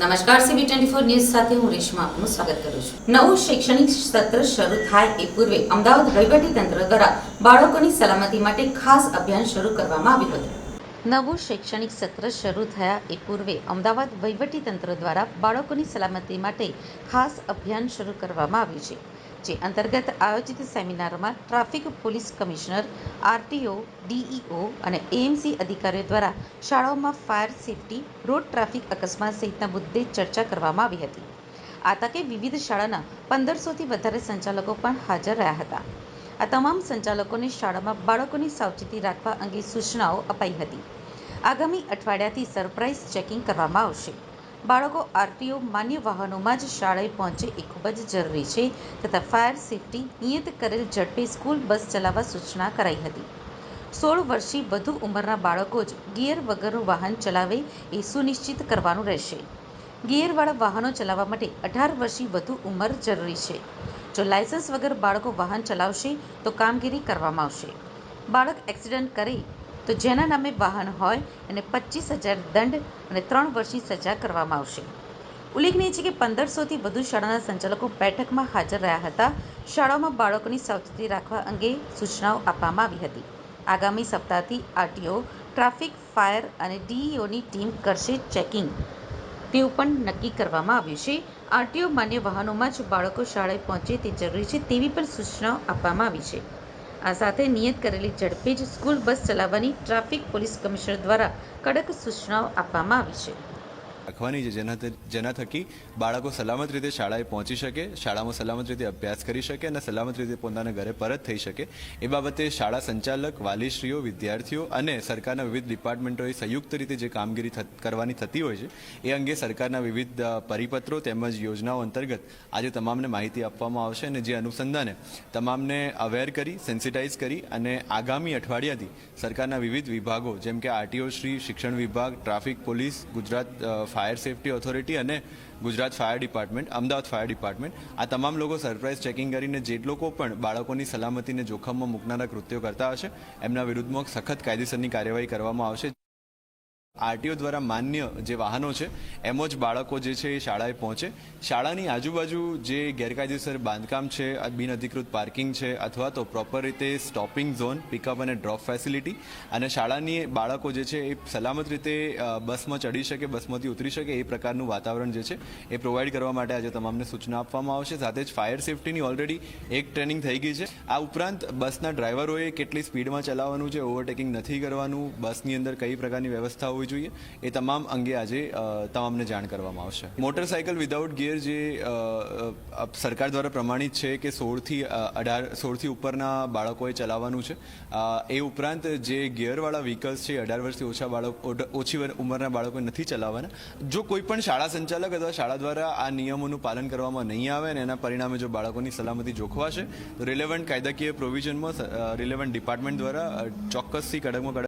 નમસ્કાર CB twenty four news સાથે હું રેશમા આપનું સ્વાગત કરું છું. નવું શૈક્ષણિક સત્ર શરૂ થાય એ પૂર્વે અમદાવાદ વહીવટી તંત્ર દ્વારા બાળકોની સલામતી માટે ખાસ અભિયાન શરૂ કરવામાં આવ્યું હતું. નવું શૈક્ષણિક સત્ર શરૂ થયા એ પૂર્વે અમદાવાદ વહીવટી તંત્ર દ્વારા બાળકોની સલામતી માટે ખાસ અભિયાન શરૂ કરવામાં આવ્યું છે. જે અંતર્ગત આયોજિત સેમિનારમાં traffic police commissioner, RTO, DEO અને એએમસી અધિકારીઓ દ્વારા શાળાઓમાં ફાયર સેફટી, રોડ ટ્રાફિક અકસ્માત સહિતના મુદ્દે ચર્ચા કરવામાં આવી હતી. આ તકે વિવિધ શાળાના પંદરસોથી વધારે સંચાલકો પણ હાજર રહ્યા હતા. આ તમામ સંચાલકોને શાળામાં બાળકોની સાવચેતી રાખવા અંગે સૂચનાઓ અપાઈ હતી. આગામી અઠવાડિયાથી સરપ્રાઇઝ ચેકિંગ કરવામાં આવશે. બાળકો આરટીઓ માન્ય વાહનોમાં જ શાળાએ પહોંચે એ ખૂબ જ જરૂરી છે તથા ફાયર સેફટી નિયત કરેલ ઝડપે સ્કૂલ બસ ચલાવવા સૂચના કરાઈ હતી. સોળ વર્ષથી વધુ ઉંમરના બાળકો જ ગિયર વગરનું વાહન ચલાવે એ સુનિશ્ચિત કરવાનું રહેશે. ગિયરવાળા વાહનો ચલાવવા માટે અઢાર વર્ષથી વધુ ઉંમર જરૂરી છે. જો લાયસન્સ વગર બાળકો વાહન ચલાવશે તો કામગીરી કરવામાં આવશે. બાળક એક્સિડન્ટ કરે તો જેના નામે વાહન હોય એને પચીસ હજાર દંડ અને ત્રણ વર્ષની સજા કરવામાં આવશે. ઉલ્લેખનીય છે કે પંદરસોથી વધુ શાળાના સંચાલકો બેઠકમાં હાજર રહ્યા હતા. શાળાઓમાં બાળકોની સાવચેતી રાખવા અંગે સૂચનાઓ આપવામાં આવી હતી. આગામી સપ્તાહથી આરટીઓ, ટ્રાફિક, ફાયર અને ડીઈઓની ટીમ કરશે ચેકિંગ. તેવું પણ નક્કી કરવામાં આવ્યું છે. આરટીઓ માન્ય વાહનોમાં જ બાળકો શાળાએ પહોંચે તે જરૂરી છે તેવી પણ સૂચનાઓ આપવામાં આવી છે. આ સાથે નિયત કરેલી ઝડપે જ સ્કૂલ બસ ચલાવવાની ટ્રાફિક પોલીસ કમિશનર દ્વારા કડક સૂચનાઓ આપવામાં આવી છે. રાખવાની છે. જેના જેના થકી બાળકો સલામત રીતે શાળાએ પહોંચી શકે, શાળામાં સલામત રીતે અભ્યાસ કરી શકે અને સલામત રીતે પોતાના ઘરે પરત થઈ શકે. એ બાબતે શાળા સંચાલક, વાલીશ્રીઓ, વિદ્યાર્થીઓ અને સરકારના વિવિધ ડિપાર્ટમેન્ટોએ સંયુક્ત રીતે જે કામગીરી કરવાની થતી હોય છે, એ અંગે સરકારના વિવિધ પરિપત્રો તેમજ યોજનાઓ અંતર્ગત આજે તમામને માહિતી આપવામાં આવશે અને જે અનુસંધાને તમામને અવેર કરી સેન્સિટાઇઝ કરી અને આગામી અઠવાડિયાથી સરકારના વિવિધ વિભાગો જેમ કે આરટીઓ શ્રી, શિક્ષણ વિભાગ, traffic police, Gujarat fire safety authority અને Gujarat fire department, Ahmedabad fire department, આ તમામ લોકો સરપ્રાઇઝ ચેકિંગ કરીને જે લોકો પણ બાળકોની સલામતીને જોખમમાં મૂકનારા કૃત્યો કરતા હશે, એમના વિરુદ્ધમાં સખત કાયદેસરની કાર્યવાહી કરવામાં આવશે. આરટીઓ દ્વારા માન્ય જે વાહનો છે, એમ જ બાળકો જે છે એ શાળાએ પહોંચે. શાળાની આજુબાજુ જે ગેરકાયદેસર બાંધકામ છે બિનઅધિકૃત પાર્કિંગ છે, અથવા તો પ્રોપર રીતે સ્ટોપિંગ ઝોન, પિકઅપ અને ડ્રોપ ફેસિલિટી, અને શાળાની બાળકો જે છે એ સલામત રીતે બસમાં ચડી શકે, બસમાંથી ઉતરી શકે, એ પ્રકારનું વાતાવરણ જે છે એ પ્રોવાઈડ કરવા માટે આજે તમામને સૂચના આપવામાં આવશે. સાથે જ ફાયર સેફટીની ઓલરેડી એક ટ્રેનિંગ થઈ ગઈ છે. આ ઉપરાંત બસના ડ્રાઈવરોએ કેટલી સ્પીડમાં ચલાવવાનું છે, ઓવરટેકિંગ નથી કરવાનું, બસની અંદર કઈ પ્રકારની વ્યવસ્થા હોવી જોઈએ. એ તમામ અંગે આજે તમામને જાણ કરવામાં આવશે. મોટરસાયકલ વિધાઉટ ગિયર જે સરકાર દ્વારા પ્રમાણિત છે કે સોળથી અઢાર, સોળથી ઉપરના બાળકોએ ચલાવવાનું છે એ ઉપરાંત જે ગિયરવાળા વ્હીકલ્સ છે, અઢાર વર્ષથી ઓછા બાળકો ઓછી ઉંમરના બાળકોએ નથી ચલાવવાના. જો કોઈ પણ શાળા સંચાલક અથવા શાળા દ્વારા આ નિયમોનું પાલન કરવામાં નહીં આવે અને એના પરિણામે જો બાળકોની સલામતી જોખવાશે, તો રિલેવન્ટ કાયદાકીય પ્રોવિઝનમાં રિલેવન્ટ ડિપાર્ટમેન્ટ દ્વારા ચોક્કસથી કડકમાં કડક